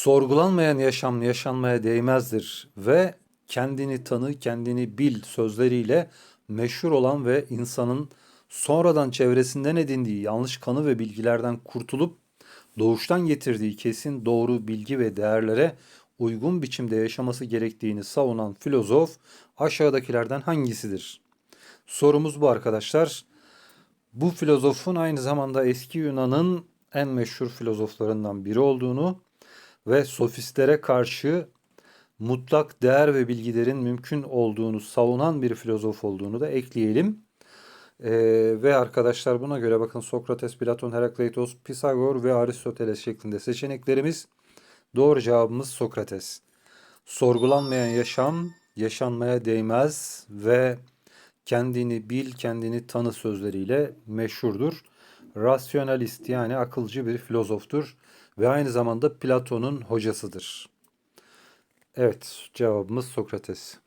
Sorgulanmayan yaşam yaşanmaya değmezdir ve kendini tanı, kendini bil sözleriyle meşhur olan ve insanın sonradan çevresinden edindiği yanlış kanı ve bilgilerden kurtulup doğuştan getirdiği kesin doğru bilgi ve değerlere uygun biçimde yaşaması gerektiğini savunan filozof aşağıdakilerden hangisidir? Sorumuz bu arkadaşlar. Bu filozofun aynı zamanda eski Yunan'ın en meşhur filozoflarından biri olduğunu ve sofistlere karşı mutlak değer ve bilgilerin mümkün olduğunu savunan bir filozof olduğunu da ekleyelim. Ee, ve arkadaşlar buna göre bakın Sokrates, Platon, Herakleitos, Pisagor ve Aristoteles şeklinde seçeneklerimiz. Doğru cevabımız Sokrates. Sorgulanmayan yaşam yaşanmaya değmez ve kendini bil, kendini tanı sözleriyle meşhurdur. Rasyonalist yani akılcı bir filozoftur ve aynı zamanda Platon'un hocasıdır. Evet, cevabımız Sokrates.